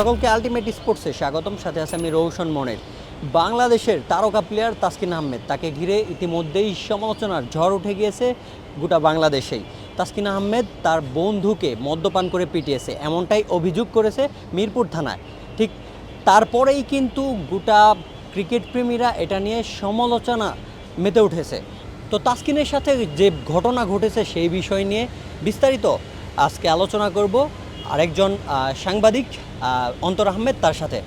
সকলকে আলটিমেট স্পোর্টসে স্বাগতম। সাথে আছে আমি রৌশন মনের। বাংলাদেশের তারকা প্লেয়ার তাসকিন আহমেদ। তাকে ঘিরে ইতিমধ্যেই সমালোচনার ঝড় উঠে গিয়েছে গোটা বাংলাদেশেই। তাসকিন আহমেদ তার বন্ধুকে মদ্যপান করে পিটিয়েছে। এমনটাই অভিযোগ করেছে মিরপুর থানায়। ঠিক তারপরেই কিন্তু গোটা ক্রিকেট প্রেমীরা এটা নিয়ে সমালোচনা মেতে উঠেছে। তো তাসকিনের সাথে যে ঘটনা ঘটেছে সেই বিষয় নিয়ে বিস্তারিত আজকে আলোচনা করব। আরেকজন সাংবাদিক অন্তর আহমেদ তার সাথে।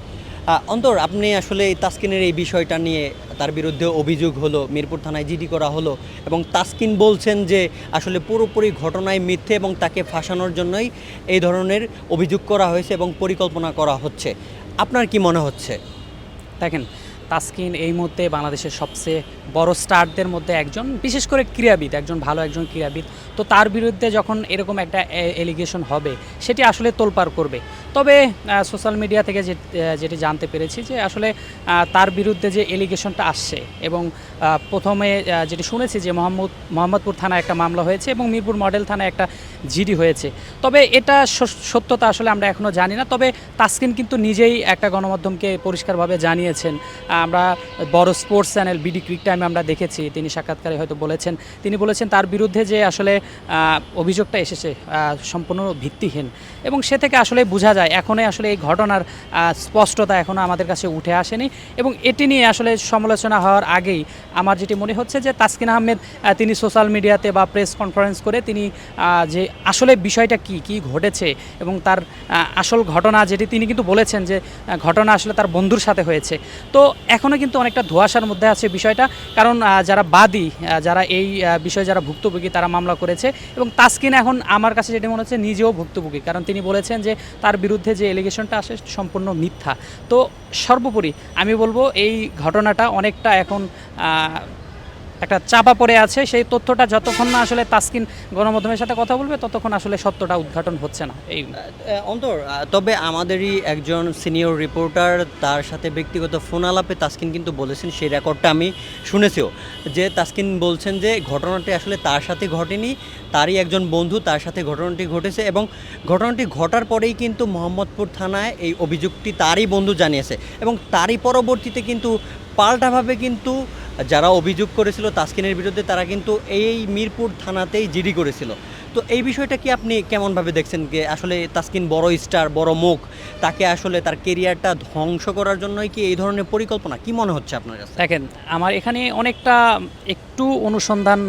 অন্তর, আপনি আসলে তাসকিনের এই বিষয়টা নিয়ে তার বিরুদ্ধে অভিযোগ হলো, মিরপুর থানায় জিডি করা হলো এবং তাসকিন বলছেন যে আসলে পুরোপুরি ঘটনায় মিথ্যে এবং তাকে ফাঁসানোর জন্যই এই ধরনের অভিযোগ করা হয়েছে এবং পরিকল্পনা করা হচ্ছে। আপনার কি মনে হচ্ছে? দেখেন তাসকিন এই মুহূর্তে বাংলাদেশের সবচেয়ে বড় স্টারদের মধ্যে একজন, বিশেষ করে ক্রীড়াবিদ, একজন ভালো একজন ক্রীড়াবিদ। তো তার বিরুদ্ধে যখন এরকম একটা এলিগেশন হবে, সেটি আসলে তোলপার করবে। তবে সোশ্যাল মিডিয়া থেকে যেটি জানতে পেরেছি যে আসলে তার বিরুদ্ধে যে এলিগেশনটা আসছে এবং প্রথমে যেটি শুনেছি যে মোহাম্মদ, মোহাম্মদপুর থানায় একটা মামলা হয়েছে এবং মিরপুর মডেল থানায় একটা জিডি হয়েছে। তবে এটা সত্যতা আসলে আমরা এখনও জানি না। তবে তাসকিন কিন্তু নিজেই একটা গণমাধ্যমকে পরিষ্কারভাবে জানিয়েছেন। আমরা বড় স্পোর্টস চ্যানেল বিডি ক্রিক টাইমে আমরা দেখেছি, তিনি সাক্ষাৎকারে হয়তো বলেছেন। তিনি বলেছেন তার বিরুদ্ধে যে আসলে অভিযোগটা এসেছে সম্পূর্ণ ভিত্তিহীন। এবং সে থেকে আসলে বোঝা যায়, এখনই আসলে এই ঘটনার স্পষ্টতা এখনও আমাদের কাছে উঠে আসেনি। এবং এটি নিয়ে আসলে সমালোচনা হওয়ার আগেই আমার যেটি মনে হচ্ছে যে তাসকিন আহমেদ তিনি সোশ্যাল মিডিয়াতে বা প্রেস কনফারেন্স করে তিনি যে আসলে বিষয়টা কি কি ঘটেছে এবং তার আসল ঘটনা যেটি তিনি কিন্তু বলেছেন যে ঘটনা আসলে তার বন্ধুর সাথে হয়েছে। তো এখনও কিন্তু অনেকটা ধোঁয়াশার মধ্যে আছে বিষয়টা, কারণ যারা বাদী যারা এই বিষয়ে যারা ভুক্তভোগী তারা মামলা করেছে এবং তাসকিন এখন আমার কাছে যেটি মনে হচ্ছে নিজেও ভুক্তভোগী, কারণ তিনি বলেছেন যে তার বিরুদ্ধে যে এলিগেশনটা আসে সম্পূর্ণ মিথ্যা। তো সর্বোপরি আমি বলব এই ঘটনাটা অনেকটা এখন একটা চাপা পড়ে আছে। সেই তথ্যটা যতক্ষণ না আসলে তাসকিন গণমাধ্যমের সাথে কথা বলবে, ততক্ষণ আসলে সত্যটা উদ্ঘাটন হচ্ছে না। এই অন্তর তবে আমাদেরই একজন সিনিয়র রিপোর্টার তার সাথে ব্যক্তিগত ফোন আলাপে তাসকিন কিন্তু বলেছেন, সেই রেকর্ডটা আমি শুনেছিও। যে তাসকিন বলছেন যে, ঘটনাটি আসলে তার সাথে ঘটেনি, তারই একজন বন্ধু তার সাথে ঘটনাটি ঘটেছে এবং ঘটনাটি ঘটার পরেই কিন্তু মোহাম্মদপুর থানায় এই অভিযোগটি তারই বন্ধু জানিয়েছে এবং তারই পরবর্তীতে কিন্তু পাল্টাভাবে কিন্তু যারা অভিযোগ করেছিল তাসকিনের বিরুদ্ধে, তারা কিন্তু এই মিরপুর থানাতেই জিডি করেছিল। তো এই বিষয়টা কি আপনি কেমনভাবে দেখছেন যে আসলে তাসকিন বড় স্টার, বড় মুখ, তাকে আসলে তার কেরিয়ারটা ধ্বংস করার জন্যই কি এই ধরনের পরিকল্পনা? কি মনে হচ্ছে আপনার কাছে? দেখেন, আমার এখানে অনেকটা একটু অনুসন্ধান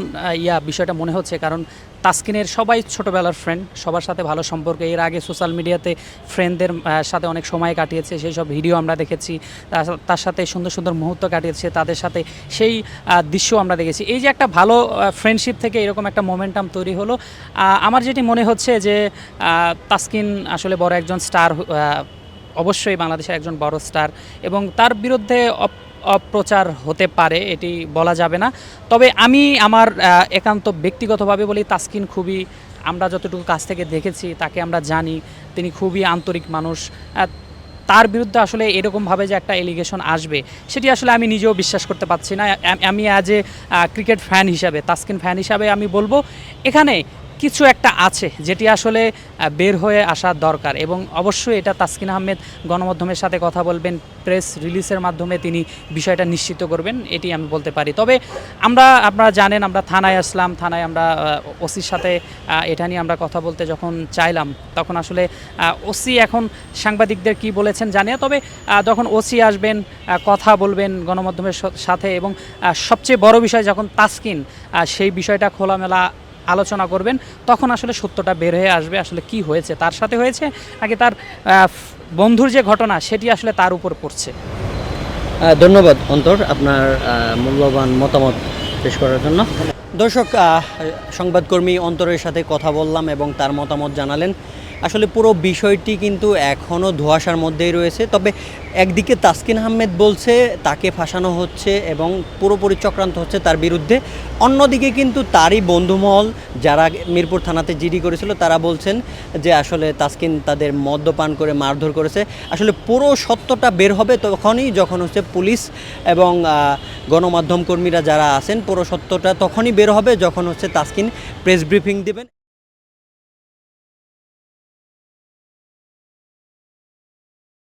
ইয়া বিষয়টা মনে হচ্ছে, কারণ তাসকিনের সবাই ছোটোবেলার ফ্রেন্ড সবার সাথে ভালো সম্পর্ক। এর আগে সোশ্যাল মিডিয়াতে ফ্রেন্ডদের সাথে অনেক সময় কাটিয়েছে, সেই সব ভিডিও আমরা দেখেছি তার- সাথে সুন্দর সুন্দর মুহূর্ত কাটিয়েছে, তাদের সাথে সেই দৃশ্য আমরা দেখেছি। এই যে একটা ভালো ফ্রেন্ডশিপ থেকে এরকম একটা মোমেন্টাম তৈরি হলো আমার যেটি মনে হচ্ছে যে তাসকিন আসলে বড় একজন স্টার অবশ্যই বাংলাদেশের একজন বড় স্টার এবং তার বিরুদ্ধে অপ- অপ্রচার হতে পারে, এটি বলা যাবে না। তবে আমি আমার একান্ত ব্যক্তিগতভাবে বলি, তাসকিন খুবই, আমরা যতটুকু কাছ থেকে দেখেছি, তাকে আমরা জানি, তিনি খুবই আন্তরিক মানুষ। তার বিরুদ্ধে আসলে এরকমভাবে যে একটা এলিগেশন আসবে, সেটি আসলে আমি নিজেও বিশ্বাস করতে পারছি না। আমি অ্যাজ এ ক্রিকেট ফ্যান হিসাবে, তাসকিন ফ্যান হিসাবে আমি বলব, এখানে কিছু একটা আছে যেটি আসলে বের হয়ে আসা দরকার এবং অবশ্যই এটা তাসকিন আহমেদ গণমাধ্যমের সাথে কথা বলবেন, প্রেস রিলিজের মাধ্যমে তিনি বিষয়টা নিশ্চিত করবেন, এটি আমি বলতে পারি। তবে আমরা, আপনারা জানেন, আমরা থানায় আসলাম, থানায় আমরা ওসির সাথে এটা নিয়ে আমরা কথা বলতে যখন চাইলাম, তখন আসলে ওসি এখন সাংবাদিকদের কি বলেছেন জানি তবে যখন ওসি আসবেন কথা বলবেন গণমাধ্যমের সাথে এবং সবচেয়ে বড় বিষয় যখন তাসকিন সেই বিষয়টা খোলামেলা আলোচনা করবেন তখন আসলে সত্যটা বের হয়ে আসবে আসলে কি হয়েছে তার সাথে হয়েছে নাকি তার বন্ধুর যে ঘটনা সেটি আসলে তার উপর পড়ছে। ধন্যবাদ অন্তর আপনার মূল্যবান মতামত পেশ করার জন্য। দর্শক সংবাদকর্মী অন্তরের সাথে কথা বললাম এবং তার মতামত জানালেন। আসলে পুরো বিষয়টি কিন্তু এখনও ধোঁয়াশার মধ্যেই রয়েছে। তবে একদিকে তাসকিন আহমেদ বলছে, তাকে ফাঁসানো হচ্ছে এবং পুরোপুরি চক্রান্ত হচ্ছে তার বিরুদ্ধে। অন্যদিকে কিন্তু তারই বন্ধুমহল, যারা মিরপুর থানাতে জিডি করেছিল, তারা বলছেন যে আসলে তাসকিন তাদের মদ্যপান করে মারধর করেছে। আসলে পুরো সত্যটা বের হবে তখনই যখন হচ্ছে পুলিশ এবং গণমাধ্যম কর্মীরা যারা আছেন, পুরো সত্যটা তখনই বের হবে যখন হচ্ছে তাসকিন প্রেস ব্রিফিং দেবেন।